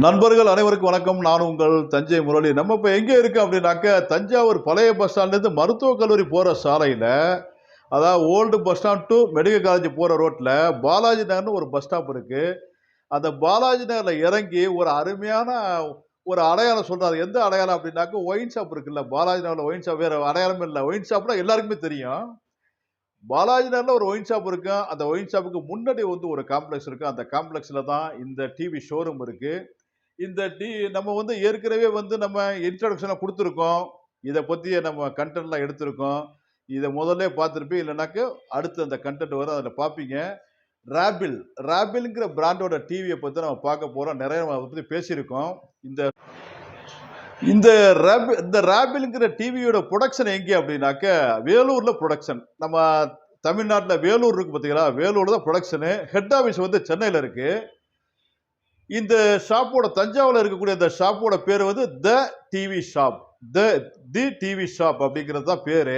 நண்பர்கள் அனைவருக்கும் வணக்கம். நான் உங்கள் தஞ்சை முரளி. நம்ம இப்போ எங்கே இருக்கோம் அப்படின்னாக்க தஞ்சாவூர் பழைய பஸ் ஸ்டாண்ட்லேருந்து மருத்துவக் கல்லூரி போகிற சாலையில் அதாவது old bus stand to medical college போகிற ரோட்டில் பாலாஜி நகர்னு ஒரு பஸ் ஸ்டாப் இருக்குது அந்த பாலாஜி நகரில் இறங்கி ஒரு அருமையான ஒரு அடையாளம் சொல்கிறாரு எந்த அடையாளம் அப்படின்னாக்க ஒயின் ஷாப் இருக்குல்ல பாலாஜி நகரில் ஒயின் ஷாப் வேறு அடையாளமே இல்லை. ஒயின் ஷாப்னா எல்லாருக்குமே தெரியும். பாலாஜி நகரில் ஒரு ஒயின் ஷாப் இருக்கும் அந்த ஒயின் ஷாப்புக்கு முன்னாடி வந்து ஒரு காம்ப்ளெக்ஸ் இருக்குது அந்த காம்ப்ளெக்ஸில் தான் இந்த டிவி ஷோரூம் இருக்குது இந்த டி நம்ம வந்து ஏற்கனவே வந்து நம்ம இன்ட்ரடக்ஷனை கொடுத்துருக்கோம். இதை பற்றிய நம்ம கண்டென்ட்லாம் எடுத்திருக்கோம். இதை முதல்ல பார்த்துருப்பீங்க. இல்லைனாக்க அடுத்து அந்த கண்டென்ட் வரும். அதில் பார்ப்பீங்க. ராபிள் ராபிள்ங்கிற பிராண்டோட டிவியை பற்றி நம்ம பார்க்க போகிறோம் நிறைய நம்ம அதை பற்றி பேசியிருக்கோம். இந்த இந்த ரேப் இந்த ரேபிள்ங்கிற டிவியோட ப்ரொடக்ஷன் எங்கே அப்படின்னாக்க வேலூரில் ப்ரொடக்ஷன் நம்ம தமிழ்நாட்டில் வேலூர் இருக்குது பார்த்தீங்களா? வேலூர் தான் ப்ரொடக்ஷனு ஹெட் ஆஃபீஸ் வந்து சென்னையில் இருக்குது இந்த ஷாப்போட தஞ்சாவூரில் இருக்கக்கூடிய இந்த ஷாப்போட பேர் வந்து the TV shop. The the TV shop அப்படிங்கிறது தான் பேர்.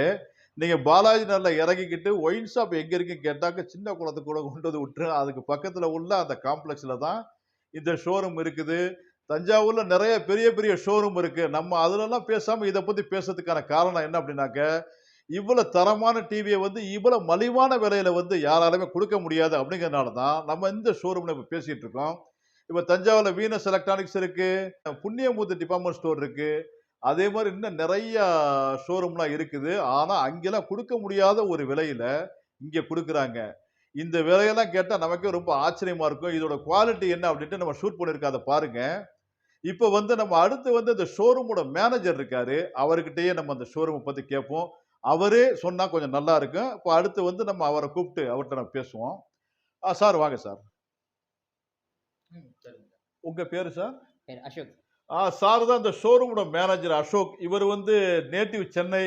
நீங்கள் பாலாஜி நகரில் இறங்கிக்கிட்டு ஒயின் ஷாப் எங்கே இருக்குன்னு கேட்டாக்க சின்ன குளத்துக்கு கூட கொண்டு வந்து விட்டு அதுக்கு பக்கத்தில் உள்ள அந்த காம்ப்ளெக்ஸில் தான் இந்த ஷோரூம் இருக்குது. தஞ்சாவூரில் நிறைய பெரிய பெரிய ஷோரூம் இருக்குது நம்ம அதிலெல்லாம் பேசாமல் இதை பற்றி பேசுறதுக்கான காரணம் என்ன அப்படின்னாக்க இவ்வளோ தரமான டிவியை வந்து இவ்வளோ மலிவான விலையில் வந்து யாராலுமே கொடுக்க முடியாது அப்படிங்கிறதுனால தான் நம்ம இந்த ஷோரூமில் இப்போ பேசிகிட்டு இருக்கோம். இப்போ தஞ்சாவூரில் வீனஸ் எலக்ட்ரானிக்ஸ் இருக்குது புண்ணியமூர்த்தி டிபார்ட்மெண்ட் ஸ்டோர் இருக்குது அதே மாதிரி இன்னும் நிறைய ஷோரூம்லாம் இருக்குது. ஆனால் அங்கெல்லாம் கொடுக்க முடியாத ஒரு விலையில் இங்கே கொடுக்குறாங்க. இந்த விலையெல்லாம் கேட்டால் நமக்கே ரொம்ப ஆச்சரியமாக இருக்கும். இதோட குவாலிட்டி என்ன அப்படின்ட்டு நம்ம ஷூட் பண்ணியிருக்கோம் அதை இப்போ வந்து நம்ம அடுத்து வந்து இந்த ஷோரூமோட மேனேஜர் இருக்காரு. அவர்கிட்டயே நம்ம அந்த ஷோரூமை பற்றி கேட்போம். அவரே சொன்னால் கொஞ்சம் நல்லா இருக்கும். இப்போ அடுத்து வந்து நம்ம அவரை கூப்பிட்டு அவர்கிட்ட நம்ம பேசுவோம். சார் வாங்க சார். உங்கள் பேர் சார் பேர் அசோக். ஆ சார் தான் இந்த ஷோரூமோட மேனேஜர் அசோக். இவர் வந்து நேட்டிவ் சென்னை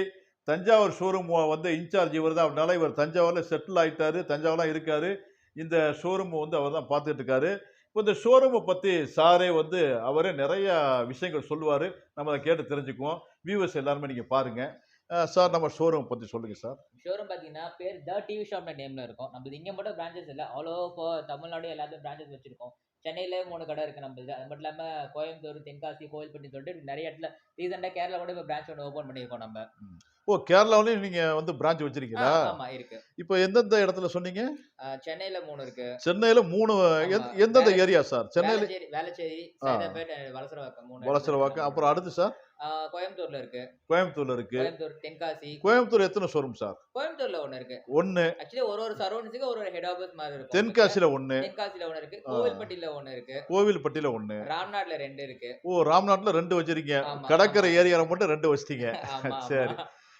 தஞ்சாவூர் ஷோரூம் வந்து இன்சார்ஜ் இவர் தான். அப்படினால இவர் தஞ்சாவூரில் செட்டில் ஆயிட்டாரு தஞ்சாவூர்லாம் இருக்காரு. இந்த ஷோரூம் வந்து அவர் தான் பார்த்துட்டு இருக்காரு. இப்போ இந்த ஷோரூமை பற்றி சாரே வந்து அவரே நிறைய விஷயங்கள் சொல்லுவார். நம்ம அதை கேட்டு தெரிஞ்சுக்குவோம். வியூவர்ஸ் எல்லாருமே நீங்கள் பாருங்கள் சார் நம்ம ஷோரூம் பற்றி சொல்லுங்கள் சார். ஷோரூம் பார்த்தீங்கன்னா பேர் த டிவி ஷாப்னு நேம்ல இருக்கும். நம்ம இங்கே மட்டும் பிரான்ச்சஸ் இல்லை. ஆல் ஓவர் தமிழ்நாடு எல்லாத்தையும் பிரான்ச்சஸ் வச்சிருக்கோம். சென்னையில மூணு கடை இருக்கு நம்மளுது அது மட்டும் இல்லாமல் கோயம்புத்தூர் தென்காசி கோவில்பட்டி சொல்லிட்டு நிறைய இடத்துல ரீசெண்டாக கேரளா கூட இப்போ பிரான்ச் ஒன்று ஓப்பன் பண்ணியிருக்கோம் நம்ம. ஓ கேரளாவிலையும் நீங்கள் வந்து பிரான்ச் வச்சிருக்கீங்களா? ஆமா இருக்கு. இப்போ எந்தெந்த இடத்துல சொன்னீங்க? சென்னையில மூணு இருக்கு. சென்னையில் மூணு. எந்தெந்த ஏரியா சார்? சென்னையில் வேளச்சேரி. சைதாப்பேட் வலசரவாக்கம் மூணு வலசரவாக்கம் அப்புறம் அடுத்து சார்? கோயம்புத்தூர்ல இருக்கு. கோயம்புத்தூர்ல இருக்கு. கோயம்புத்தூர் தென்காசி. கோயம்புத்தூர் எத்தனை ஷோரூம் சார் கோயம்புத்தூர்ல ஒன்று இருக்கு. ஒன்னு ஆக்சுவலி ஒரு ஒரு சரௌண்ட்ஸுக்கு ஒரு ஒரு ஹெட் ஆஃபீஸ் மாதிரி இருக்கும். தென்காசியில ஒண்ணு. தென்காசியில ஒன்று இருக்கு. கோவில்பட்டியில ஒன்று இருக்கு. கோவில்பட்டியில ஒண்ணு. ராம்நாட்ல ரெண்டு இருக்கு. ஓ ராம்நாட்ல ரெண்டு வச்சிருக்கீங்க. கடற்கரை. ஏரியால மட்டும் ரெண்டு வச்சிட்டீங்க. சரி.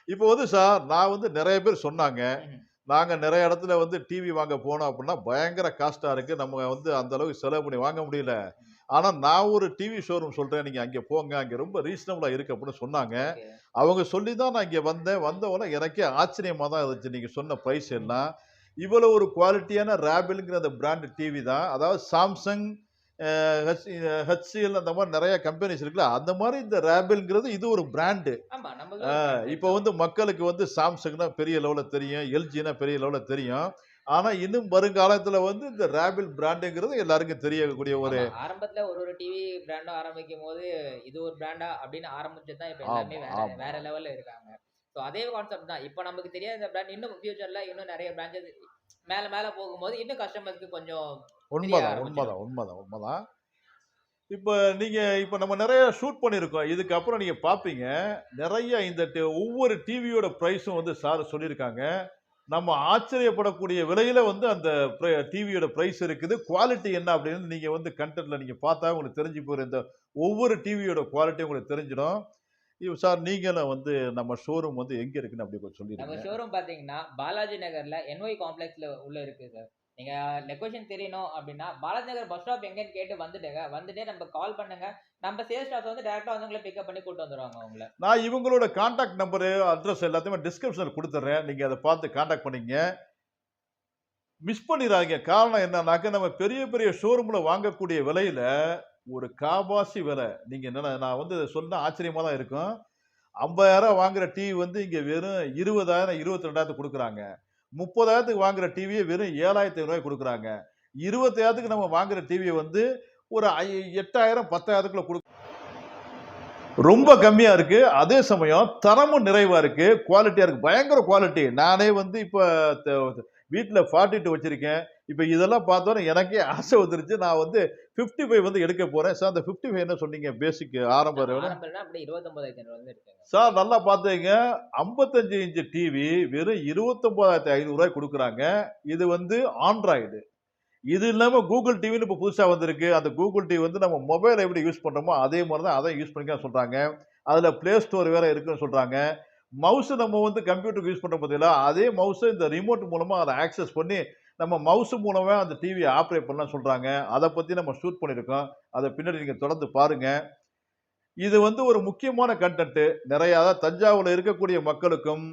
இப்போ வந்து சார் நான் வந்து நிறைய பேர் சொன்னாங்க. ம். நாங்க நிறைய இடத்துல வந்து டிவி வாங்க போனோம் அப்படின்னா பயங்கர காஸ்டா இருக்கு. நம்ம வந்து அந்த அளவுக்கு செலவு பண்ணி வாங்க முடியல. ஆனா நான் ஒரு டிவி ஷோரூம் சொல்றேன். நீங்க அங்க போங்க. அங்க ரொம்ப ரீசனபிளா இருக்கு அப்படின்னு சொன்னாங்க. அவங்க சொல்லி தான் நான் இங்கே வந்தேன். வந்தவொடனே எனக்கே ஆச்சரியமாக தான் இருந்துச்சு. நீங்கள் சொன்ன ப்ரைஸ் எல்லாம். இவ்வளோ ஒரு குவாலிட்டியான ரேபிள்ங்கிற அந்த பிராண்ட் டிவி தான். அதாவது சாம்சங் ஹெச்சிஎல் அந்த மாதிரி நிறைய கம்பெனிஸ் இருக்குல்ல அந்த மாதிரி இந்த ரேபிள்ங்கிறது இது ஒரு பிராண்டு இப்போ வந்து மக்களுக்கு வந்து சாம்சங்னா பெரிய லெவலில் தெரியும். எல்ஜினா பெரிய லெவலில் தெரியும். ஆனால் இன்னும் வருங்காலத்தில் வந்து இந்த ரேபிள் பிராண்டுங்கிறது எல்லாருக்கும் தெரியக்கூடிய ஒரு ஆரம்பத்துல ஒரு ஒரு டிவி பிராண்டும் ஆரம்பிக்கும் போது இது ஒரு பிராண்டா அப்படின்னு ஆரம்பிச்சது தான் இப்ப எல்லாமே வேற. வேற லெவல்ல இருக்காங்க. ஸோ அதே கான்செப்ட் தான். இப்போ நமக்கு தெரியாத இந்த பிராண்ட் இன்னும் ஃபியூச்சர்ல இன்னும் நிறைய பிரான்ச்சஸ் மேல மேல போகும்போது இன்னும் கஸ்டமர்ஸ்க்கு கொஞ்சம் உண்மைதான். உண்மைதான் உண்மைதான் உண்மைதான். இப்போ நீங்கள் இப்போ நம்ம நிறைய ஷூட் பண்ணியிருக்கோம். இதுக்கப்புறம் நீங்கள் பார்ப்பீங்க. நிறைய இந்த ஒவ்வொரு டிவியோட ப்ரைஸும் வந்து சார் சொல்லியிருக்காங்க. நம்ம ஆச்சரியப்படக்கூடிய விலையில் வந்து அந்த டிவியோட ப்ரைஸ் இருக்குது. குவாலிட்டி என்ன அப்படின்னு நீங்கள் வந்து கண்டென்ட்டில் நீங்கள் பார்த்தா உங்களுக்கு தெரிஞ்சு போகிற இந்த ஒவ்வொரு டிவியோட குவாலிட்டி உங்களுக்கு தெரிஞ்சிடும். சார் நீங்களும் வந்து நம்ம ஷோரூம் வந்து எங்கே இருக்குன்னு அப்படி கொஞ்சம் நம்ம ஷோரூம் பாத்தீங்கன்னா பாலாஜி நகர்ல என்ஒய் காம்ப்ளெக்ஸ்ல உள்ள இருக்கு சார் நீங்க லொகேஷன் தெரியணும் அப்படின்னா பாலாஜி நகர் பஸ் ஸ்டாப் எங்கன்னு கேட்டு வந்துட்டுங்க வந்துட்டே நம்ம கால் பண்ணுங்க. நம்ம சேல்ஸ் ஸ்டாஃப் வந்து டேரக்டா வந்து உங்களை பிக்கப் பண்ணி கூட்டு வந்துருவாங்க உங்களை நான் இவங்களோட காண்டாக்ட் நம்பரு அட்ரஸ் எல்லாத்தையுமே டிஸ்கிரிப்ஷனில் கொடுத்துட்றேன் நீங்கள் அதை பார்த்து காண்டாக்ட் பண்ணிங்க. மிஸ் பண்ணிடாதீங்க. காரணம் என்னன்னாக்க நம்ம பெரிய பெரிய ஷோரூமில் வாங்கக்கூடிய விலையில ஒரு காபாசி விலை. நீங்கள் என்ன நான் வந்து சொன்ன ஆச்சரியமாக தான் இருக்கும். ஐம்பதாயிரம் வாங்குற டிவி வந்து இங்கே வெறும் இருபதாயிரம் இருபத்தி ரெண்டாயிரத்துக்கு கொடுக்குறாங்க. முப்பதாயிரத்துக்கு வாங்குற டிவியை வெறும் ஏழாயிரத்தி ஐநூறுவாய்க்கு கொடுக்குறாங்க. இருபத்தாயிரத்துக்கு நம்ம வாங்குற டிவியை வந்து ஒரு ஐ- எட்டாயிரம் பத்தாயிரத்துக்குள்ள கொடு ரொம்ப கம்மியா இருக்கு. அதே சமயம் தரமும் நிறைவா இருக்கு. குவாலிட்டியா இருக்கு. பயங்கர குவாலிட்டி நானே வந்து இப்போ வீட்டில் ஃபார்ட்டி டூ வச்சிருக்கேன். இப்போ இதெல்லாம் பார்த்தோன்னே எனக்கே ஆசை வந்துருச்சு. நான் வந்து ஃபிஃப்டி ஃபைவ் வந்து எடுக்க போறேன். சார் அந்த ஃபிஃப்டி ஃபைவ் என்ன சொன்னீங்க? பேசிக் ஆரம்ப சார் நல்லா பார்த்தீங்க ஐம்பத்தஞ்சு இன்ச்சு டிவி வெறும் இருபத்தொம்போதாயிரத்தி ஐநூறுரூவாய் கொடுக்குறாங்க. இது வந்து ஆண்ட்ராய்டு இது இல்லாமல் கூகுள் டிவின்னு இப்போ புதுசாக வந்திருக்கு. அந்த கூகுள் டிவி வந்து நம்ம மொபைலை எப்படி யூஸ் பண்ணுறோமோ அதே மாதிரி தான் அதை யூஸ் பண்ணிக்கலாம் சொல்கிறாங்க அதில் ப்ளே ஸ்டோர் வேறு இருக்குன்னு சொல்கிறாங்க மவுஸு நம்ம வந்து கம்ப்யூட்டருக்கு யூஸ் பண்ணுற பார்த்தீங்களா அதே மவுஸை இந்த ரிமோட் மூலமாக அதை ஆக்சஸ் பண்ணி நம்ம மவுஸ் மூலமே அந்த டிவியை ஆப்ரேட் பண்ணலாம் சொல்கிறாங்க அதை பற்றி நம்ம ஷூட் பண்ணியிருக்கோம். அதை பின்னாடி நீங்கள் தொடர்ந்து பாருங்கள் இது வந்து ஒரு முக்கியமான கண்டென்ட்டு நிறையா தஞ்சாவூரில் இருக்கக்கூடிய மக்களுக்கும்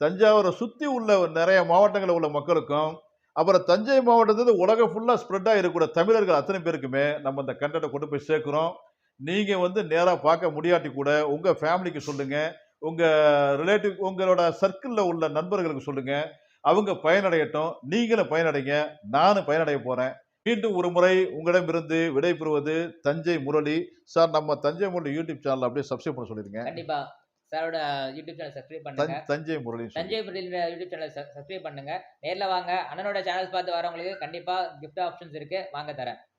தஞ்சாவூரை சுற்றி உள்ள நிறைய மாவட்டங்களில் உள்ள மக்களுக்கும் அப்புறம் தஞ்சை மாவட்டத்தில் உலகம் ஃபுல்லாக ஸ்ப்ரெட் இருக்கக்கூடிய தமிழர்கள் அத்தனை பேருக்குமே நம்ம இந்த கண்டென்ட்டை கொண்டு போய் சேர்க்குறோம். நீங்கள் வந்து நேராக பார்க்க முடியாட்டி கூட உங்கள் ஃபேமிலிக்கு சொல்லுங்கள் உங்கள் ரிலேட்டிவ் உங்களோட சர்க்கிளில் உள்ள நண்பர்களுக்கு சொல்லுங்கள் அவங்க பயனடையட்டும். நீங்களும் பயனடைங்க. நானும் பயனடைய போகிறேன் மீண்டும் ஒரு முறை உங்களிடமிருந்து விடைபெறுவது தஞ்சை முரளி. சார் நம்ம தஞ்சை முரளி யூடியூப் சேனல் அப்படியே சப்ஸ்கிரைப் பண்ண சொல்லிடுங்க. கண்டிப்பாக சாரோட யூடியூப் சேனல் சப்ஸ்கிரைப் பண்ணுங்க. தஞ்சை முரளி தஞ்சை பட்டியல் யூடியூப் சேனல் சப்ஸ்கிரைப் பண்ணுங்க. நேர்ல வாங்க. அண்ணனோட சேனல்ஸ் பார்த்து வரவங்களுக்கு கண்டிப்பா கிஃப்ட் ஆப்ஷன்ஸ் இருக்கு. வாங்க தரேன்.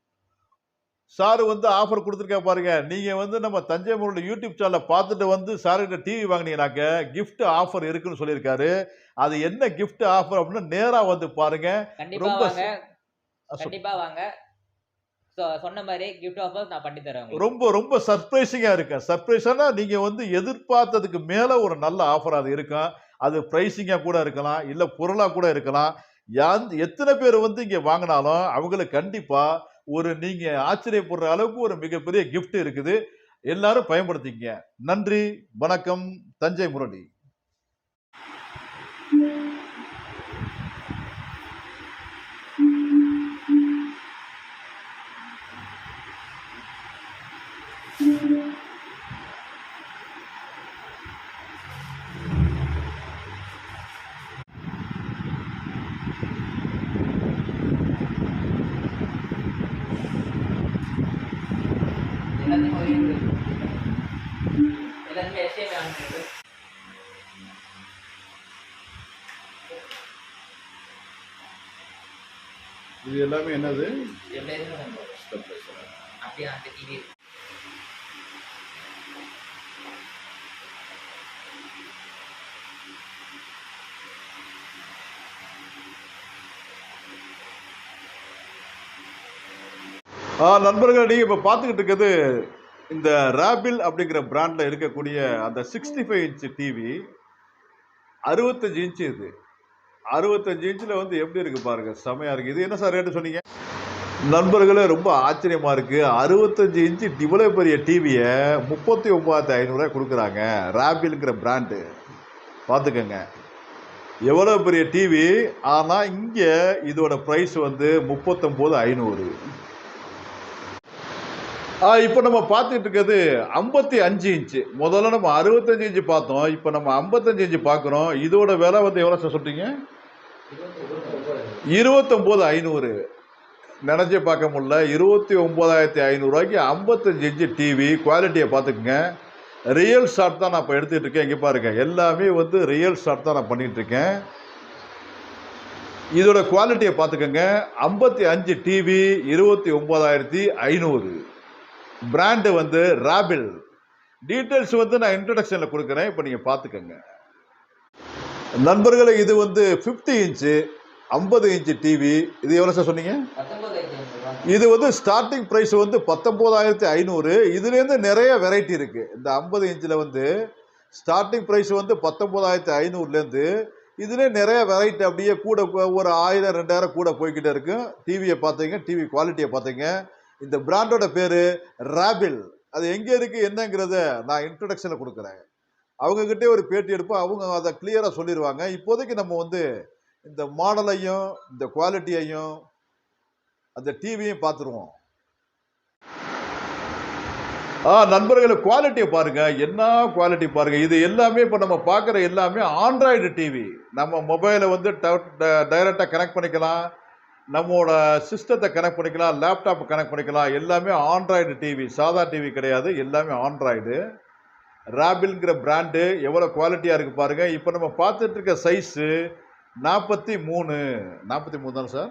சார் வந்து ஆஃபர் கொடுத்துருக்கா பாருங்க. நீங்க வந்து நம்ம தஞ்சை முரளி யூடியூப் சேனலை பார்த்துட்டு வந்து சார்கிட்ட டிவி வாங்கினீங்கனாக்க gift ஆஃபர் இருக்குன்னு சொல்லியிருக்காரு. அது என்ன gift ஆஃபர் அப்படின்னு நேரா வந்து பாருங்க. ரொம்ப வாங்க. சொ- கண்டிப்பா வாங்க. சொன்ன மாதிரி கிஃப்ட் ஆஃபர் நான் பண்ணி தரேன் ரொம்ப ரொம்ப சர்ப்ரைசிங்காக இருக்கேன். சர்ப்ரைஸானா நீங்கள் வந்து எதிர்பார்த்ததுக்கு மேலே ஒரு நல்ல ஆஃபர் அது இருக்கும் அது ப்ரைஸிங்காக கூட இருக்கலாம் இல்லை பொருளாக கூட இருக்கலாம். யாந்- எத்தனை பேர் வந்து இங்கே வாங்கினாலும் அவங்களுக்கு கண்டிப்பாக ஒரு நீங்கள் ஆச்சரியப்படுற அளவுக்கு ஒரு மிகப்பெரிய கிஃப்ட் இருக்குது. எல்லாரும் பயன்படுத்திக்கங்க. நன்றி வணக்கம் தஞ்சை முரளி. இது எல்லாமே என்னது? அப்படியே அந்த டிவி நண்பர்கள் நீங்கள் இப்போ பார்த்துக்கிட்டு இருக்கிறது இந்த ராபில் அப்படிங்கிற பிராண்டில் இருக்கக்கூடிய அந்த சிக்ஸ்டி ஃபைவ் இன்ச்சு டிவி அறுபத்தஞ்சு இன்ச்சு இது. அறுபத்தஞ்சு இன்ச்சில் வந்து எப்படி இருக்குது பாருங்கள் செமையாக இருக்குது இது என்ன சார் ரேட்டு சொன்னீங்க? நண்பர்களே ரொம்ப ஆச்சரியமாக இருக்குது அறுபத்தஞ்சு இன்ச்சு இவ்வளோ பெரிய டிவியை முப்பத்தி ஒம்பதாயிரத்தி ஐநூறுரூவா கொடுக்குறாங்க ராபிலுங்கிற பிராண்டு பார்த்துக்கோங்க. எவ்வளோ பெரிய டிவி ஆனால் இங்கே இதோட ப்ரைஸ் வந்து முப்பத்தொம்போது ஐநூறு. இப்போ நம்ம பார்த்துட்டு இருக்கிறது ஐம்பத்தி அஞ்சு இன்ச்சு. முதல்ல நம்ம அறுபத்தஞ்சு இன்ச்சு பார்த்தோம். இப்போ நம்ம ஐம்பத்தஞ்சு இன்ச்சு பார்க்குறோம். இதோட விலை வந்து எவ்வளோ சார் சொல்கிறீங்க இருபத்தொம்போது ஐநூறு. நினச்சி பார்க்க முடியல. இருபத்தி ஒம்போதாயிரத்தி ஐநூறுரூவாய்க்கு ஐம்பத்தஞ்சு இன்ச்சு டிவி குவாலிட்டியை பார்த்துக்குங்க. ரியல் ஷாட் தான் நான் இப்போ எடுத்துகிட்டு இருக்கேன். இங்கே பாருங்கள் எல்லாமே வந்து ரியல் ஷாட் தான் நான் பண்ணிகிட்ருக்கேன் இதோட குவாலிட்டியை பார்த்துக்கோங்க. ஐம்பத்தி அஞ்சு டிவி இருபத்தி ஒம்போதாயிரத்தி ஐநூறு. பிராண்டு வந்து ராபில் டீட்டெயில்ஸ் வந்து நான் இன்ட்ரடக்ஷனில் கொடுக்குறேன். இப்போ நீங்கள் பார்த்துக்கோங்க. நண்பர்களே இது வந்து ஃபிஃப்டி இன்ச்சு ஐம்பது இன்ச்சு டிவி இது எவ்வளோ சார் சொன்னீங்க? இது வந்து ஸ்டார்டிங் ப்ரைஸ் வந்து பத்தொம்போதாயிரத்தி ஐநூறு. இதுலேருந்து நிறைய வெரைட்டி இருக்குது இந்த ஐம்பது இன்ச்சில் வந்து ஸ்டார்டிங் ப்ரைஸ் வந்து பத்தொம்போதாயிரத்தி ஐநூறுலேருந்து இதுலேயே நிறைய வெரைட்டி அப்படியே கூட ஒரு ஆயிரம் ரெண்டாயிரம் கூட போய்கிட்டே இருக்கும் டிவியை பார்த்தீங்க டிவி குவாலிட்டியை பார்த்தீங்க இந்த பிராண்டோட பேர் ராபில். அது எங்கே இருக்குது என்னங்கிறத நான் இன்ட்ரடக்ஷனில் கொடுக்குறேன். அவங்கக்கிட்டே ஒரு பேட்டி எடுப்போம். அவங்க அதை கிளியராக சொல்லிடுவாங்க இப்போதைக்கு நம்ம வந்து இந்த மாடலையும் இந்த குவாலிட்டியையும் அந்த டிவியும் பார்த்துருவோம். ஆ நண்பர்களை குவாலிட்டியை பாருங்க. என்ன குவாலிட்டி பாருங்க? இது எல்லாமே இப்போ நம்ம பார்க்குற எல்லாமே ஆண்ட்ராய்டு டிவி நம்ம மொபைலை வந்து டைரெக்டாக கனெக்ட் பண்ணிக்கலாம். நம்மளோட சிஸ்டத்தை கனெக்ட் பண்ணிக்கலாம் லேப்டாப்பை கனெக்ட் பண்ணிக்கலாம். எல்லாமே ஆண்ட்ராய்டு டிவி சாதா டிவி கிடையாது எல்லாமே ஆண்ட்ராய்டு ராபிள்ங்கிற பிராண்டு எவ்வளோ குவாலிட்டியாக இருக்குது பாருங்கள் இப்போ நம்ம பார்த்துட்டு இருக்க சைஸு நாற்பத்தி மூணு. நாற்பத்தி மூணு தானே சார்?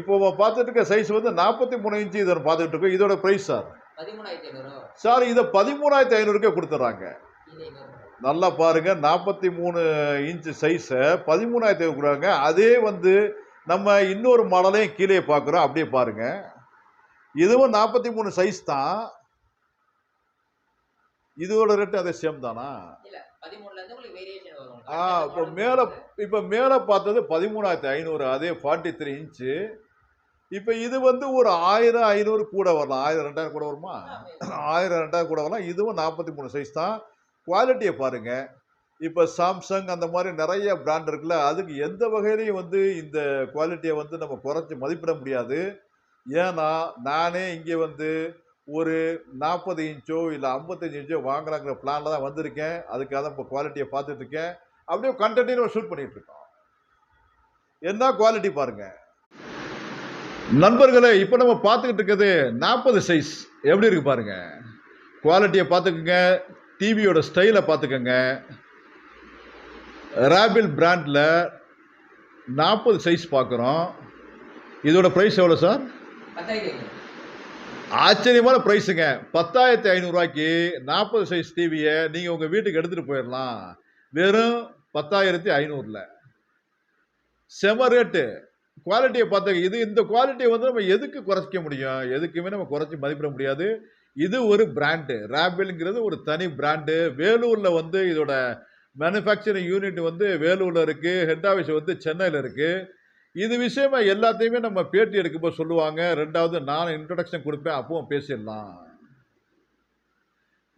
இப்போ பார்த்துட்டு இருக்க சைஸ் வந்து நாற்பத்தி மூணு இன்ச்சு இதை பார்த்துட்டு இருக்கோம். இதோட ப்ரைஸ் சார் சார் இதை பதிமூணாயிரத்தி ஐநூறுக்கே கொடுத்துட்றாங்க. நல்லா பாருங்க நாற்பத்தி மூணு இன்ச்சு சைஸை பதிமூணாயிரத்தி ஐநூறு கொடுக்குறாங்க. அதே வந்து நம்ம இன்னொரு மாடலையும் கீழே பார்க்குறோம். அப்படியே பாருங்க. இதுவும் நாற்பத்தி மூணு சைஸ் தான். இதோட ரேட்டு அதே சேம் தானா? ஆ இப்போ மேலே இப்போ மேலே பார்த்தது பதிமூணாயிரத்தி ஐநூறு அதே ஃபார்ட்டி த்ரீ இன்ச்சு இப்போ இது வந்து ஒரு ஆயிரம் ஐநூறு கூட வரலாம். ஆயிரம் ரெண்டாயிரம் கூட வருமா? ஆயிரம் ரெண்டாயிரம் கூட வரலாம். இதுவும் நாற்பத்தி மூணு சைஸ் தான். குவாலிட்டியை பாருங்க. இப்போ சாம்சங் அந்த மாதிரி நிறைய பிராண்ட் இருக்குல்ல அதுக்கு எந்த வகையிலையும் வந்து இந்த குவாலிட்டியை வந்து நம்ம குறைச்சி மதிப்பிட முடியாது. ஏன்னா நானே இங்கே வந்து ஒரு நாற்பது இன்ச்சோ இல்லை ஐம்பத்தஞ்சு இன்ச்சோ வாங்கலாங்கிற பிளானில் தான் வந்திருக்கேன். அதுக்காக தான் இப்போ குவாலிட்டியை பார்த்துட்ருக்கேன். அப்படியே கண்டென்ட்டையும் ஷூட் பண்ணிகிட்ருக்கோம் என்ன குவாலிட்டி பாருங்கள் நண்பர்களே இப்போ நம்ம பார்த்துக்கிட்டு இருக்கிறது நாற்பது சைஸ் எப்படி இருக்கு பாருங்க. குவாலிட்டியை பார்த்துக்கோங்க. டிவியோட ஸ்டைலை பார்த்துக்கோங்க. ரேபிள் பிராண்டில் நாற்பது சைஸ் பார்க்குறோம். இதோட ப்ரைஸ் எவ்வளோ சார் ஆச்சரியமான ப்ரைஸுங்க பத்தாயிரத்தி ஐநூறுரூவாய்க்கு நாற்பது சைஸ் டிவியை நீங்கள் உங்கள் வீட்டுக்கு எடுத்துகிட்டு போயிடலாம் வெறும் பத்தாயிரத்தி ஐநூறில். செம ரேட்டு குவாலிட்டியை பார்த்துக்க இது இந்த குவாலிட்டியை வந்து நம்ம எதுக்கு குறைச்சிக்க முடியும்? எதுக்குமே நம்ம குறைச்சி மதிப்பிட முடியாது. இது ஒரு பிராண்டு ரேபிள்ங்கிறது ஒரு தனி பிராண்டு வேலூரில் வந்து இதோட மேனுஃபேக்சரிங் யூனிட் வந்து வேலூரில் இருக்குது ஹெட் ஆஃபீஸ் வந்து சென்னையில் இருக்குது இது விஷயமா எல்லாத்தையுமே நம்ம பேட்டி எடுக்கும்போது சொல்லுவாங்க. ரெண்டாவது நான் இன்ட்ரடக்ஷன் கொடுப்பேன் அப்பவும் பேசிடலாம்.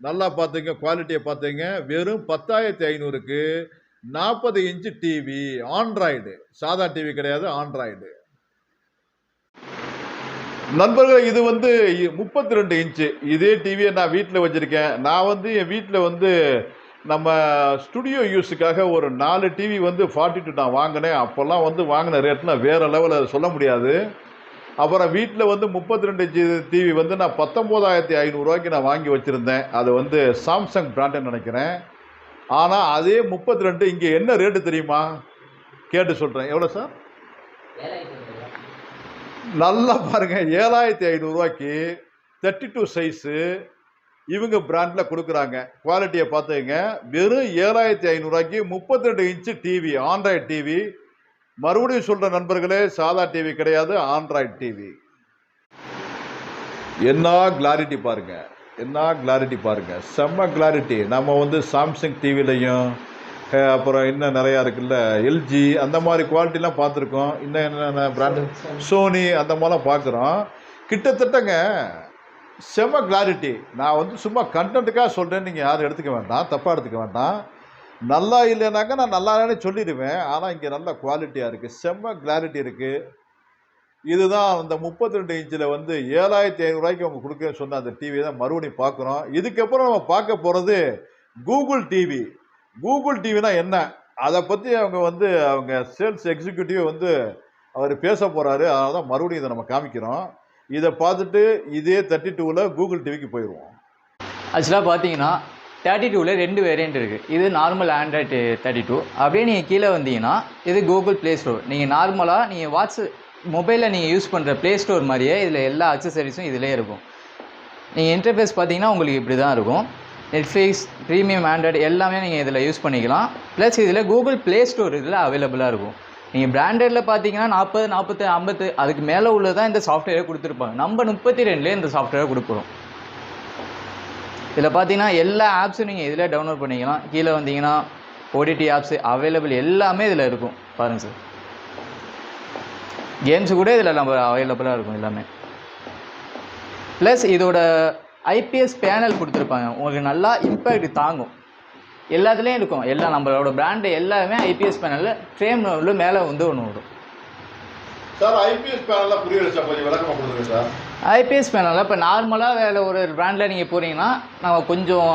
நல்லா பார்த்துங்க குவாலிட்டியை பார்த்துங்க. வெறும் பத்தாயிரத்தி ஐநூறுக்கு நாற்பது இன்ச்சு டிவி ஆண்ட்ராய்டு சாதா டிவி கிடையாது ஆண்ட்ராய்டு நண்பர்கள் இது வந்து முப்பத்தி ரெண்டு இன்ச்சு இதே டிவியை நான் வீட்டில் வச்சுருக்கேன். நான் வந்து என் வீட்டில் வந்து நம்ம ஸ்டுடியோ யூஸுக்காக ஒரு நாலு டிவி வந்து ஃபார்ட்டி டூ நான் வாங்கினேன். அப்போல்லாம் வந்து வாங்கின ரேட்லாம் வேறு லெவலில் சொல்ல முடியாது. அப்புறம் வீட்டில் வந்து முப்பத்தி ரெண்டு ஜி டிவி வந்து நான் பத்தொம்போதாயிரத்தி ஐநூறுரூவாய்க்கு நான் வாங்கி வச்சுருந்தேன். அது வந்து சாம்சங் பிராண்டுன்னு நினைக்கிறேன். ஆனால் அதே முப்பத்தி ரெண்டு இங்கே என்ன ரேட்டு தெரியுமா? கேட்டு சொல்கிறேன் எவ்வளோ சார் நல்லா பாருங்கள் ஏழாயிரத்தி ஐநூறுரூவாய்க்கு தேர்ட்டி டூ சைஸு இவங்க பிராண்டில் கொடுக்குறாங்க. குவாலிட்டியை பார்த்துங்க வெறும் ஏழாயிரத்தி ஐநூறுரூவாய்க்கு முப்பத்தி ரெண்டு இன்ச்சு டிவி ஆண்ட்ராய்டு டிவி மறுபடியும் சொல்கிற நண்பர்களே சாதா டிவி கிடையாது ஆண்ட்ராய்டு டிவி என்ன கிளாரிட்டி பாருங்க. என்ன கிளாரிட்டி பாருங்க. செம்ம கிளாரிட்டி நம்ம வந்து சாம்சங் டிவிலையும் அப்புறம் இன்னும் நிறையா இருக்குல்ல எல்ஜி அந்த மாதிரி குவாலிட்டிலாம் பார்த்துருக்கோம். இன்னும் என்னென்ன பிராண்டு சோனி அந்த மாதிரிலாம் பார்க்குறோம். கிட்டத்தட்டங்க செம்ம கிளாரிட்டி நான் வந்து சும்மா கண்டென்ட்டுக்காக சொல்கிறேன் நீங்கள் யாரும் எடுத்துக்க வேண்டாம் தப்பாக எடுத்துக்க வேண்டாம். நல்லா இல்லைனாக்கா நான் நல்லா இல்லைன்னு சொல்லிடுவேன். ஆனால் இங்கே நல்ல குவாலிட்டியாக இருக்குது செம்ம கிளாரிட்டி இருக்குது இதுதான் அந்த முப்பத்தி ரெண்டு இன்ச்சில் வந்து ஏழாயிரத்தி ஐநூறுரூவாய்க்கு அவங்க கொடுக்க சொன்ன அந்த டிவியை தான் மறுபடியும் பார்க்குறோம். இதுக்கப்புறம் நம்ம பார்க்க போகிறது கூகுள் டிவி கூகுள் டிவினா என்ன? அதை பற்றி அவங்க வந்து அவங்க சேல்ஸ் எக்ஸிக்யூட்டிவ் வந்து அவர் பேச போகிறாரு அதனால தான் மறுபடியும் இதை நம்ம காமிக்கிறோம். இதை பார்த்துட்டு இதே தேர்ட்டி டூவில் கூகுள் டிவிக்கு போயிடுவோம் ஆக்சுவலாக பார்த்தீங்கன்னா தேர்ட்டி டூவில் ரெண்டு வேரியண்ட் இருக்குது இது நார்மல் ஆண்ட்ராய்டு தேர்ட்டி டூ அப்படியே நீங்கள் கீழே வந்தீங்கன்னா இது கூகுள் ப்ளே ஸ்டோர் நீங்கள் நார்மலாக நீங்கள் வாட்ஸ் மொபைலில் நீங்கள் யூஸ் பண்ணுற ப்ளே ஸ்டோர் மாதிரியே இதில் எல்லா அக்சசரிஸும் இதிலே இருக்கும். நீங்கள் இன்டர்ஃபேஸ் பார்த்தீங்கன்னா உங்களுக்கு இப்படி தான் இருக்கும். நெட்ஃப்ளிக்ஸ் ப்ரீமியம் ஆண்ட்ராய்டு எல்லாமே நீங்கள் இதில் யூஸ் பண்ணிக்கலாம். ப்ளஸ் இதில் கூகுள் ப்ளே ஸ்டோர் இதில் அவைலபிளாக இருக்கும். நீங்கள் பிராண்டடில் பார்த்தீங்கன்னா நாற்பது நாற்பத்தி ஐம்பத்து அதுக்கு மேலே உள்ளதான் இந்த சாஃப்ட்வேரை கொடுத்துருப்பாங்க. நம்ம முப்பத்தி ரெண்டுலேயே இந்த சாஃப்ட்வேரை கொடுக்குறோம். இதில் பார்த்தீங்கன்னா எல்லா ஆப்ஸும் நீங்கள் இதில் டவுன்லோட் பண்ணிக்கலாம். கீழே வந்தீங்கன்னா ஓடிடி ஆப்ஸு அவைலபிள் எல்லாமே இதில் இருக்கும். பாருங்கள் சார் கேம்ஸ் கூட இதில் நம்ம அவைலபிளாக இருக்கும் எல்லாமே. ப்ளஸ் இதோட ஐபிஎஸ் பேனல் கொடுத்துருப்பாங்க. உங்களுக்கு நல்லா இம்பேக்ட் தாங்கும். எல்லாத்துலேயும் இருக்கும். எல்லா நம்மளோட பிராண்டு எல்லாமே ஐபிஎஸ் பேனலில் ஃப்ரேம் உள்ள மேலே வந்து ஒன்று வரும் சார் ஐபிஎஸ் பேனல்லாம் புரியல சார் கொஞ்சம் விளக்கமாக கொடுத்துருங்க சார். ஐபிஎஸ் பேனலில் இப்போ நார்மலாக வேறு ஒரு பிராண்டில் நீங்கள் போகிறீங்கன்னா நம்ம கொஞ்சம்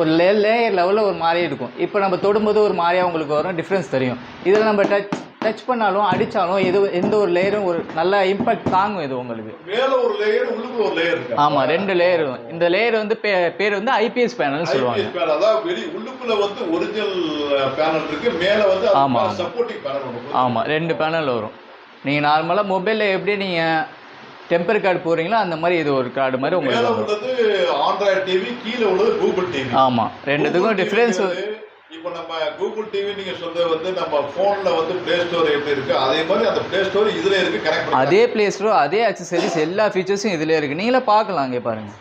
ஒரு லே லேயர் லெவலில் ஒரு மாதிரி இருக்கும். இப்போ நம்ம தொடும்போது ஒரு மாதிரியாக உங்களுக்கு வரும் டிஃப்ரென்ஸ் தெரியும். இதில் நம்ம டச் டச் பண்ணாலும் அடித்தாலும் எது எந்த ஒரு லேயரும் ஒரு நல்ல இம்பாக்ட் தாங்கும் இது உங்களுக்கு. மேல ஒரு லேயர் உள்ளுக்குள்ள ஒரு லேயர் ஆமாம் ரெண்டு லேயர் இந்த லேயர் வந்து பேர் வந்து ஐபிஎஸ் பேனல் சொல்லுவாங்க. உள்ளுக்குள்ள வந்து ஒரிஜினல் பேனல் இருக்கு. மேல வந்து ஆமா. சப்போர்ட்டிங் பேனல் ஆமாம் ரெண்டு பேனல் வரும். நீங்கள் நார்மலாக மொபைலில் எப்படி நீங்கள் டெம்பர் கார்டு போகிறீங்களோ அந்த மாதிரி இது ஒரு கார்டு மாதிரி உங்களுக்கு உள்ளது ஆண்ட்ராய்டு டிவி கீழே உள்ளது கூகுள் டிவி ஆமாம் ரெண்டுத்துக்கும் டிஃப்ரென்ஸ் இப்போ நம்ம கூகுள் டிவி நீங்க சொல்றது வந்து நம்ம போன்ல வந்து பிளே ஸ்டோர் எப்படி இருக்கு? அதே மாதிரி அந்த பிளே ஸ்டோர் இதுல இருக்கு கனெக்ட் அதே ப்ளே ஸ்டோர் அதே அக்சசரிஸ் எல்லா ஃபீச்சர்ஸும் இதில் இருக்குது நீங்களே பார்க்கலாம் இங்கே பாருங்கள்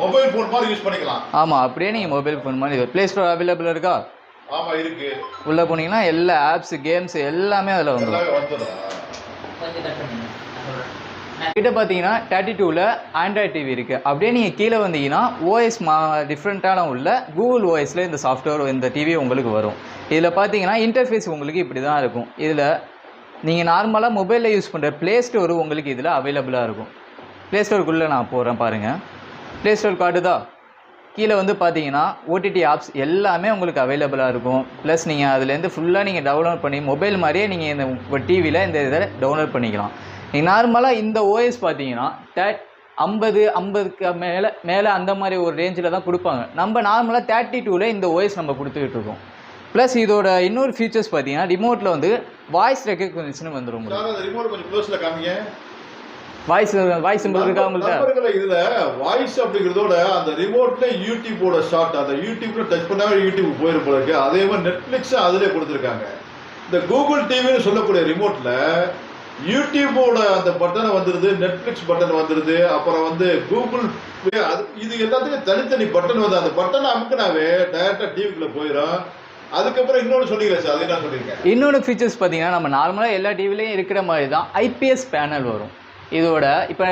மொபைல் போன் மாதிரி யூஸ் பண்ணிக்கலாம். ஆமாம் அப்படியே நீங்கள் மொபைல் ஃபோன் மாதிரி ப்ளே ஸ்டோர் அவைலபிள் இருக்கா? ஆமா இருக்கு. உள்ளே போனீங்கன்னா எல்லா ஆப்ஸ் கேம்ஸ் எல்லாமே அதில் வந்துடும் எல்லாமே வந்துடும் கொஞ்சம் கட் பண்ணுங்க நான் சொல்றேன். கிட்ட பார்த்தீங்கன்னா தேர்ட்டி டூவில் ஆண்ட்ராய்ட் டிவி இருக்குது அப்படியே நீங்கள் கீழே வந்தீங்கன்னா ஓஎஸ் மா டிஃப்ரெண்ட்டான உள்ள கூகுள் ஓஎஸில் இந்த சாஃப்ட்வேர் இந்த டிவி உங்களுக்கு வரும். இதில் பார்த்தீங்கன்னா இன்டர்ஃபேஸ் உங்களுக்கு இப்படி தான் இருக்கும். இதில் நீங்கள் நார்மலாக மொபைலில் யூஸ் பண்ணுற ப்ளே ஸ்டோர் உங்களுக்கு இதில் அவைலபிளாக இருக்கும். ப்ளே ஸ்டோருக்குள்ளே நான் போகிறேன் பாருங்கள் ப்ளே ஸ்டோர் காட்டுதா? கீழே வந்து பார்த்தீங்கன்னா ஓடிடி ஆப்ஸ் எல்லாமே உங்களுக்கு அவைலபிளாக இருக்கும். ப்ளஸ் நீங்கள் அதுலேருந்து ஃபுல்லாக நீங்கள் டவுன்லோட் பண்ணி மொபைல் மாதிரியே நீங்கள் இந்த உங்கள் டிவியில் இந்த இதை டவுன்லோட் பண்ணிக்கலாம். நார்மலாக இந்த ஓஎஸ் பார்த்தீங்கன்னா தேட் ஐம்பது ஐம்பதுக்கு மேலே மேலே அந்த மாதிரி ஒரு ரேஞ்சில் தான் கொடுப்பாங்க. நம்ம நார்மலாக தேர்ட்டி டூவில் இந்த ஓஎஸ் நம்ம கொடுத்துக்கிட்டு இருக்கோம். ப்ளஸ் இதோட இன்னொரு ஃபீச்சர்ஸ் பார்த்தீங்கன்னா ரிமோட்டில் வந்து வாய்ஸ் ரெக்கக்னிஷன் வந்துடும் உங்களுக்கு. வாய்ஸ் வாய்ஸ் சிம்பிள் இருக்கா நம்பர்களை இதுல வாய்ஸ் அப்படிங்கிறதோட அந்த ரிமோட்ல யூடியூபோட ஷார்ட் அந்த யூடியூப்ல டச் பண்ணாவே யூடியூப் போயிரும் போல இருக்கு. அதே மாதிரி நெட்ஃபிளிக்ஸ் அதிலே கொடுத்துருக்காங்க. இந்த கூகுள் டிவின்னு சொல்லக்கூடிய ரிமோட்ல யூடியூபோட அந்த பட்டன் வந்துருது நெட்ஃப்ளிக்ஸ் பட்டன் வந்துருது அப்புறம் வந்து கூகுள் அது இது எல்லாத்துக்கும் தனித்தனி பட்டன் வந்து அந்த பட்டனை அமுக்குனாவே டைரக்டா டிவிக்குள்ள போயிடும் அதுக்கப்புறம் இன்னொன்று சொன்னீங்களே சார் அது என்ன சொல்லியிருக்கேன். ஃபீச்சர்ஸ் பார்த்தீங்கன்னா நம்ம நார்மலாக எல்லா டிவிலையும் இருக்கிற மாதிரி தான் ஐபிஎஸ் பேனல் வரும். இதோட இப்போ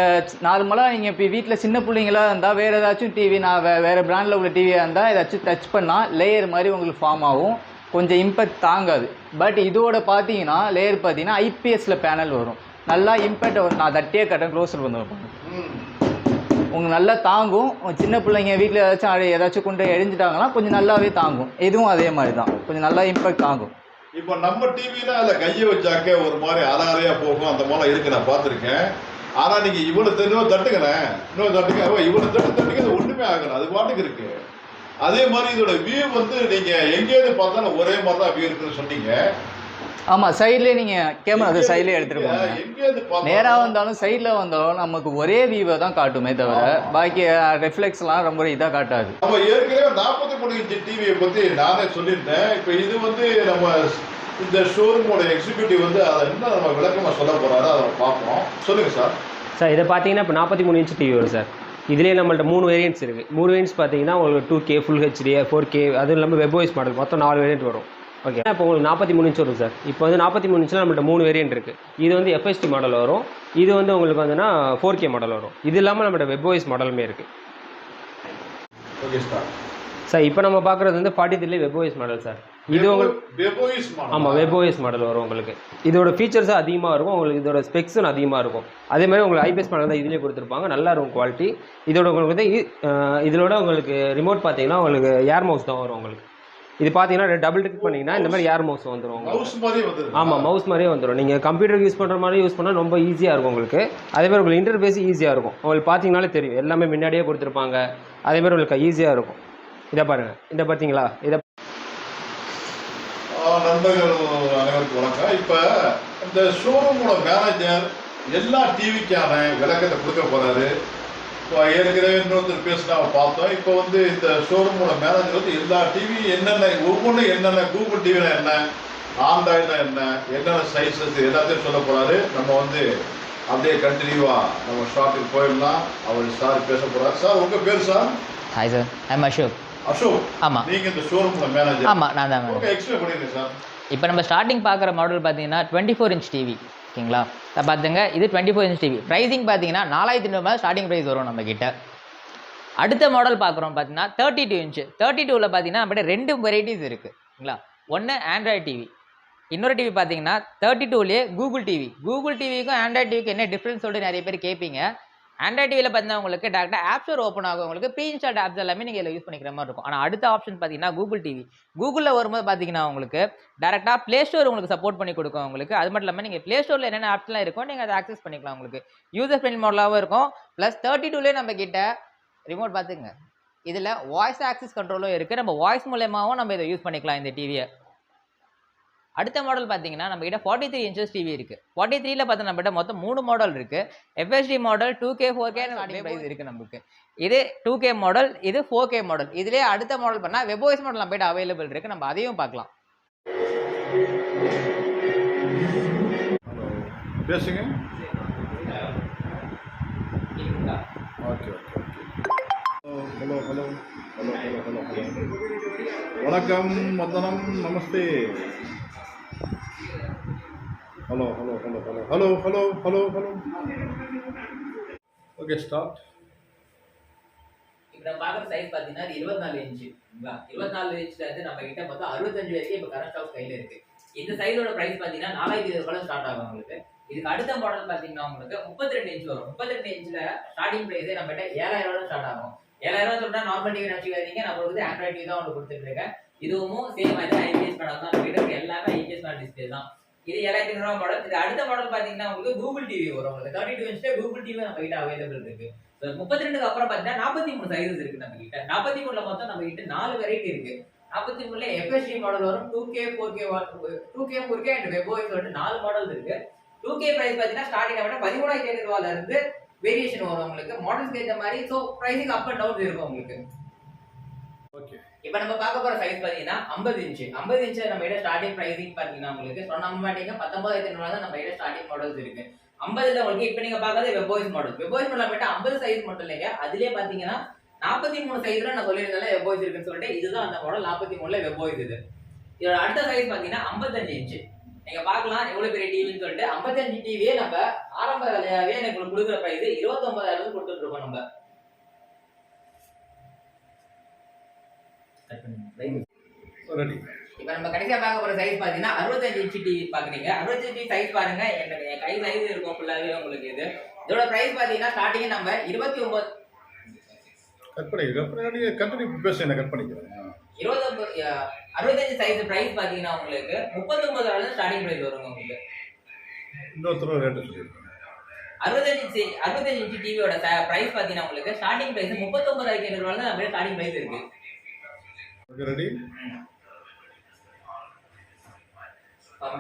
நார்மலாக நீங்கள் இப்போ வீட்டில் சின்ன பிள்ளைங்களா இருந்தால் வேறு ஏதாச்சும் டிவி நான் வேறு பிராண்டில் உள்ள டிவியாக இருந்தால் ஏதாச்சும் டச் பண்ணால் லேயர் மாதிரி உங்களுக்கு ஃபார்ம் ஆகும். கொஞ்சம் இம்பேக்ட் தாங்காது. பட் இதோட பார்த்தீங்கன்னா லேயர் பார்த்தீங்கன்னா ஐபிஎஸ்ல பேனல் வரும். நல்லா இம்பேக்ட் வரும். நான் தட்டியே கட்டேன் க்ளோஸர் வந்து வைப்பேன். உங்களுக்கு நல்லா தாங்கும். சின்ன பிள்ளைங்க வீட்டில் ஏதாச்சும் அழை ஏதாச்சும் கொண்டு எழிஞ்சிட்டாங்கன்னா கொஞ்சம் நல்லாவே தாங்கும். இதுவும் அதே மாதிரி தான். கொஞ்சம் நல்லா இம்பேக்ட் தாங்கும். இப்போ நம்ம டிவில அதில் கையை வச்சாக்க ஒரு மாதிரி அலாறையா போகும். அந்த மாதிரிலாம் இருக்கு நான் பார்த்துருக்கேன். ஆனால் நீங்கள் இவ்வளோ இன்னும் தட்டுங்களேன். இன்னும் தட்டுக்க ஓ, தட்டு தட்டுக்க ஒன்றுமே ஆகணும் அது பாட்டுக்கு இருக்குது அதே மாதிரி இதோட வியூ வந்து நீங்க எங்கேயிருந்து பார்த்தாலும் ஒரே மாதிரி தான் வியூ இருக்குன்னு சொன்னீங்க. ஆமாம் சைட்லேயே நீங்கள் கேமரா அது சைட்லேயே எடுத்துகிட்டு போங்க. எங்கேயிருந்து பார்த்தா நேராக வந்தாலும் சைடில் வந்தாலும் நமக்கு ஒரே வியூவை தான் காட்டுமே தவிர பாக்கி ரெஃப்ளெக்ஸ்லாம் ரொம்ப இதாக காட்டாது. நம்ம ஏற்கனவே நாற்பத்தி மூணு இன்ச்சு டிவியை பத்தி நானே சொல்லியிருந்தேன். இப்போ இது வந்து நம்ம இந்த ஷோரூமோட எக்ஸிக்யூட்டிவ் வந்து அதை என்ன நம்ம விளக்கமா சொல்ல போறாரு அதை பார்ப்போம். சொல்லுங்க சார். சார் இதை பார்த்தீங்கன்னா இப்போ நாற்பத்தி மூணு இன்ச் டிவி வரும் சார். இதுலேயே நம்மள்ட்ட மூணு வேரியன்ட்ஸ் இருக்குது மூணு வேரியன்ட்ஸ் பார்த்தீங்கன்னா உங்களுக்கு two K full HD four K அதுவும் இல்லாமல் வெப்ஓஎஸ் மாடல் மொத்தம் நாலு வேரியன்ட் வரும். ஓகே இப்போ உங்களுக்கு நாற்பத்தி மூணு இன்ச் வரும் சார் இப்போ வந்து நாற்பத்தி மூணு இன்ச்சில் நம்மள்ட்ட மூணு வேரியன்ட் இருக்குது இது வந்து எஃப்எஸ்டி மாடல் வரும். இது வந்து உங்களுக்கு வந்துன்னா ஃபோர் கே மாடல் வரும். இது இல்லாமல் நம்மள்ட்ட வெப்ஓஎஸ் மாடலுமே இருக்குது ஓகே சார் சார் இப்போ நம்ம பார்க்குறது வந்து forty three webOS model sir இது உங்களுக்கு ஆமாம் வெப்ஓஎஸ் மாடல் வரும் உங்களுக்கு. இதோட ஃபீச்சர்ஸும் அதிகமாக இருக்கும். உங்களுக்கு இதோட ஸ்பெக்ஸும் அதிகமாக இருக்கும். அதே மாதிரி உங்களுக்கு ஐபிஎஸ் மாடல் தான் இதுலேயே கொடுத்துருப்பாங்க. நல்லா இருக்கும் குவாலிட்டி இதோட உங்களுக்கு வந்து இதோட உங்களுக்கு ரிமோட் பார்த்தீங்கன்னா உங்களுக்கு ஏர் மவுஸ் தான் வரும் உங்களுக்கு. இது பார்த்தீங்கன்னா டபுள் கிளிக் பண்ணிங்கன்னா இந்த மாதிரி ஏர் மவுஸ் வந்துடும் உங்களுக்கு. மவுஸ் மாதிரி வந்துருது ஆமாம் மவுஸ் மாதிரியே வந்துடும் நீங்கள் கம்ப்யூட்டருக்கு யூஸ் பண்ணுற மாதிரி யூஸ் பண்ணால் ரொம்ப ஈஸியாக இருக்கும் உங்களுக்கு. அதே மாதிரி உங்களுக்கு இன்டர்ஃபேஸ் ஈஸியாக இருக்கும். உங்களுக்கு பார்த்தீங்கனாலே தெரியும். எல்லாமே முன்னாடியே கொடுத்துருப்பாங்க. அதே மாதிரி உங்களுக்கு ஈஸியாக இருக்கும். இதை பாருங்கள் இதை பார்த்தீங்களா? இதை நண்பர்கள் அனைவருக்கும் வணக்கம். இப்போ இந்த ஷோரூமோட மேனேஜர் எல்லா டிவிக்கான விளக்கத்தை கொடுக்க போகிறாரு இப்போ ஏற்கனவே இன்னொருத்தர் பேசினா பார்த்தோம். இப்போ வந்து இந்த ஷோரூமோட மேனேஜர் வந்து எல்லா டிவி என்னென்ன ஒவ்வொன்றும் என்னென்ன கூகுள் டிவினா என்ன ஆண்ட்ராய்டுனா என்ன என்னென்ன சைஸஸ் எல்லாத்தையும் சொல்ல போகிறாரு நம்ம வந்து அப்படியே கண்டினியூவாக நம்ம ஷாப்பிங் போயிடலாம். அவர் சார் பேச போகிறார் சார் உங்கள் பேர் sir? Hi sir I'm Ashok Ashok ஆமாம் நீங்க இந்த ஷோரூமோட மேனேஜர் ஆமாம் நான் தான் ஓகே எக்ஸ்பிளைன் பண்ணிருங்க சார். இப்போ நம்ம ஸ்டார்டிங் பார்க்குற மாடல் பார்த்தீங்கன்னா டுவெண்ட்டி ஃபோர் இன்ச் டிவி ஓகேங்களா? பார்த்துங்க இது twenty four inch TV pricing பார்த்தீங்கன்னா நாலாயிரத்தி ஐநூறு ஸ்டார்டிங் ப்ரைஸ் வரும் நம்ம கிட்ட அடுத்த மாடல் பார்க்குறோம் பார்த்தீங்கன்னா தேர்ட்டி டூ இன்ச்சு தேர்ட்டி டூவில் பார்த்தீங்கன்னா நம்மகிட்ட ரெண்டு வெரைட்டிஸ் இருக்குது ஓகேங்களா? ஒன்று ஆண்ட்ராய்ட் டிவி இன்னொரு டிவி பார்த்தீங்கன்னா தேர்ட்டி டூலேயே கூகுள் டிவி கூகுள் டிவிக்கும் ஆண்ட்ராய்ட் டிவிக்கும் என்ன டிஃப்ரென்ஸ் சொல்லிட்டு நிறைய பேர் கேட்பீங்க ஆண்ட்ராய்ட் டிவியில் பார்த்தீங்கன்னா உங்களுக்கு டேரெக்டாக ஆப் ஸ்டோர் ஓப்பன் ஆகும் உங்களுக்கு ப்ரீ ஆப்ஸ் எல்லாமே நீங்கள் இதில் யூஸ் பண்ணிக்கிற மாதிரி இருக்கும். ஆனால் அடுத்த ஆப்ஷன் பார்த்தீங்கன்னா கூகுள் டிவி கூகுளில் வரும்போது பார்த்தீங்கன்னா உங்களுக்கு டேரெக்டாக ப்ளே ஸ்டோர் உங்களுக்கு சப்போர்ட் பண்ணி கொடுக்கும் உங்களுக்கு அது மட்டும் இல்லாமல் நீங்கள் ப்ளே ஸ்டோரில் என்னென்ன ஆப்ஸ்லாம் இருக்கோ நீங்கள் அதை ஆக்சஸ் பண்ணிக்கலாம் உங்களுக்கு. யூசர் ஃப்ரெண்ட் மாடலாகவும் இருக்கும். ப்ளஸ் தேர்ட்டி டூலேயே நம்ம கிட்ட ரிமோட் பார்த்துங்க இதில் வாய்ஸ் ஆக்சஸ் கண்ட்ரோலும் இருக்குது நம்ம வாய்ஸ் மூலயமாவும் நம்ம இதை யூஸ் பண்ணிக்கலாம் இந்த டிவியை அடுத்த மாடல் பார்த்தீங்கன்னா நம்ம கிட்ட ஃபார்ட்டி த்ரீ இன்ச்சஸ் டிவி இருக்குது ஃபார்ட்டி த்ரீல பார்த்தா நம்ம கிட்ட மொத்தம் மூணு மாடல் இருக்குது FST model two K four K price இருக்குது நமக்கு இது டூ கே மாடல் இது ஃபோர் கே மாடல் இதுலேயே அடுத்த மாடல் பண்ணால் வெப்ஓஎஸ் மாடல் நம்ம கிட்ட அவைலபிள் இருக்குது நம்ம அதையும் பார்க்கலாம். பேசுங்க. Okay hello hello hello hello hello வணக்கம் வந்தனம் நமஸ்தே. Hello hello hello hello hello hello hello hello okay start இப்போ நம்ம பார்க்குற சைஸ் பார்த்தீங்கன்னா இருபத்தி நாலு இன்ச்சுங்களா இருபத்தி நாலு இன்ச்சில் இருந்து நம்ம கிட்ட மொத்தம் அறுபத்தஞ்சு வரைக்கும் இப்போ கரண்ட் ஸ்டாக் கையில் இருக்கு. இந்த சைஸோட ப்ரைஸ் பார்த்தீங்கன்னா நாலாயிரத்தி இருபது ரூபாய் ஸ்டார்ட் ஆகும் உங்களுக்கு. இதுக்கு அடுத்த மாடல் பார்த்தீங்கன்னா உங்களுக்கு முப்பத்தி ரெண்டு இன்ச் வரும். முப்பத்தி ரெண்டு இன்ச்சில் ஸ்டார்டிங் ப்ரைஸே நம்ம கிட்ட ஏழாயிரம் ரூபாய் ஸ்டார்ட் ஆகும். ஏழாயிரம் ரூபாய் சொல்லிட்டா நார்மல் டிவி நினச்சிக்காதீங்க. நம்ம வந்து ஆண்ட்ராய்ட் டிவி தான் உங்களுக்கு கொடுத்துட்டு இருக்கேன். இதுவும் சேம் ஆயிடுச்சு ஐபிஎஸ் மேடம் தான். நம்ம கிட்ட எல்லாமே ஐபிஎஸ் மாடல் டிஸ்பிளே தான். இது ஏழாயிரத்தி ஐநூறுவா மாடல் இது அடுத்த மாடல் பார்த்தீங்கன்னா உங்களுக்கு கூகுள் டிவி வரும். உங்களுக்கு தேர்ட்டி டூ இன்ச்ல கூகுள் டிவி நம்ம கிட்ட அவைலபிள் இருக்கு. முப்பத்தி ரெண்டுக்கு அப்புறம் பார்த்தீங்கன்னா நாற்பத்தி மூணு சைஸஸ் இருக்கு நம்ம கிட்ட. நாற்பத்தி மூணுல மொத்தம் நம்ம கிட்ட நாலு வெரைட்டி இருக்கு. நாற்பத்தி மூணுல எஃப்எஸ்டி மாடல் வரும். Two K four K two K four K and webOS சொல்லிட்டு நாலு மாடல் இருக்கு. டூ கே பிரைஸ் பார்த்தீங்கன்னா ஸ்டார்டிங் ஆகிட்ட பதிமூணாயிரத்தி ஐநூறு இருந்து வேரியேஷன் வரும் உங்களுக்கு. மாடல்ஸ்க்கு ஏற்ற மாதிரி so pricing up and down இருக்கும் உங்களுக்கு. ஓகே இப்போ நம்ம பார்க்க போகிற சைஸ் பாத்தீங்கன்னா 50 இன்ச் 50 இன்ச் நம்ம இடம் ஸ்டார்டிங் ப்ரைஸிங் பாத்தீங்கன்னா உங்களுக்கு. சொன்ன மாட்டீங்க பத்தொன்பதாயிரத்தி ஐநூறு தான் நம்ம கிட்ட ஸ்டார்டிங் மாடல்ஸ் இருக்கு. 50ல உங்களுக்கு இப்போ நீங்க பார்க்கறது வெப்போய்ஸ் மாடல் வெப்போய்ஸ் மாடல் போயிட்டு ஐம்பது சைஸ் மட்டும் இல்லைங்க. அதுலயே பாத்தீங்கன்னா நாற்பத்தி மூணு சைஸ்ல நான் சொல்லியிருந்தேன் வெப்போய்ஸ் இருக்குன்னு சொல்லிட்டு இதுதான் அந்த மாடல் நாற்பத்தி மூணுல வெப்போய்ஸ் இது. இதோட அடுத்த சைஸ் பாத்தீங்கன்னா 55 இன்ச் நீங்க பார்க்கலாம் எவ்வளவு பெரிய டிவின்னு சொல்லிட்டு 55 டிவியே நம்ம ஆரம்ப விலையாவே எனக்கு கொடுக்குற பிரைஸ் இருபத்தொன்பதாயிரம் கொடுத்துட்டு இருக்கோம் நம்ம. இப்போ நம்ம கடைசியாக பார்க்க போகிற சைஸ் பார்த்தீங்கன்னா அறுபத்தஞ்சு இன்ச்சு டிவி பார்க்குறீங்க அறுபத்தஞ்சு சைஸ் பாருங்க. என்னுடைய கை சைஸ் இருக்கும் ஃபுல்லாகவே உங்களுக்கு இது. இதோட ப்ரைஸ் பார்த்தீங்கன்னா ஸ்டார்டிங் நம்ம இருபத்தி ஒம்பது கற்பனை கற்பனை கற்பனை பேச என்ன கற்பனைக்கிறேன் இருபத்தொம்பது அறுபத்தஞ்சு சைஸ் ப்ரைஸ் பார்த்தீங்கன்னா உங்களுக்கு முப்பத்தொம்பது ரூபாய் ஸ்டார்டிங் ப்ரைஸ் வருங்க உங்களுக்கு. இன்னொருத்தர் ரேட்டு அறுபத்தஞ்சு அறுபத்தஞ்சு இன்ச்சு டிவியோட ப்ரைஸ் பார்த்தீங்கன்னா உங்களுக்கு ஸ்டார்டிங் ப்ரைஸ் முப்பத்தொம்பது ரூபாய்க்கு ஐநூறுவாயில் அப்படியே ஸ்டார்டிங் ப்ரைஸ் இருக்குது ரெடி? ஆமா.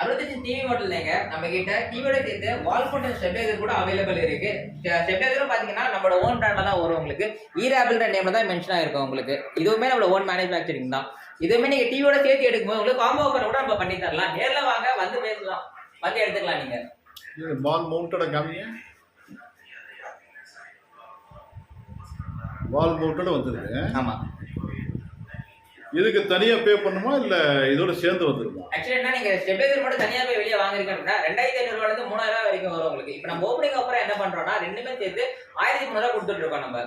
65 டிவி மாடல் இல்லைங்க. நம்ம கிட்ட டிவியோட சேர்த்து வால் ஃபவுண்டன் ஸ்டெபிலைசர் கூட அவைலபிள் இருக்கு. ஸ்டெபிலைசரும் பாத்தீங்கன்னா நம்மளோட ஓன் பிராண்ட்ல தான் வரும் உங்களுக்கு. ஈராபிள்ன்ற நேம்ல தான் மென்ஷன் ஆயிருக்கும் உங்களுக்கு. இதுவுமே நம்மளோட ஓன் மேனுஃபேக்சரிங் தான். இதுவுமே நீங்க டிவியோட சேர்த்து எடுக்கும்போது உங்களுக்கு காம்போ ஆஃபர் கூட நம்ம பண்ணி தரலாம். நேர்ல வாங்க வந்து பேசலாம். வந்து எடுத்துக்கலாம் நீங்க. வால் மவுண்டட காமிங்க. வால் மவுண்டட வந்துருக்கு. ஆமா. இதுக்கு தனியா பே பண்ணுமா இல்ல இதோட சேர்ந்து வந்துருமா? ஆக்சுவலி என்ன நீங்க ஸ்டெபிலைசர் மட்டும் தனியா போய் வெளியே வாங்குறீங்க ரெண்டாயிரத்தி ஐநூறு ரூபாய் இருந்து மூணாயிரம் ரூபாய் வரைக்கும் வரும் உங்களுக்கு. இப்ப நம்ம ஓப்பனிங் அப்புறம் என்ன பண்றோம்னா ரெண்டுமே சேர்த்து ஆயிரத்தி முந்நூறு கொடுத்துட்டு இருக்கோம் நம்ம.